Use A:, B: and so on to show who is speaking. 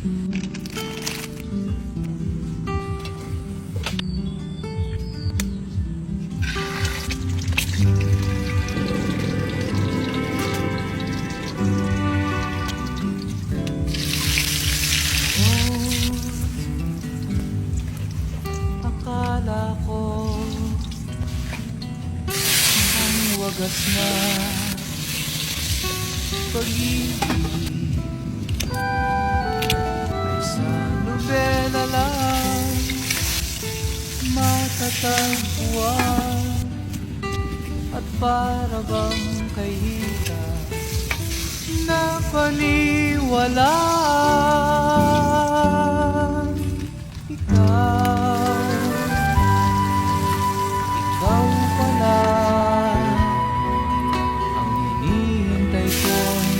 A: Akala ko ang wagas na pag-ibig natagpuan At para bang kahita na paniwalaan Ikaw, ikaw pala Ang hinihintay kong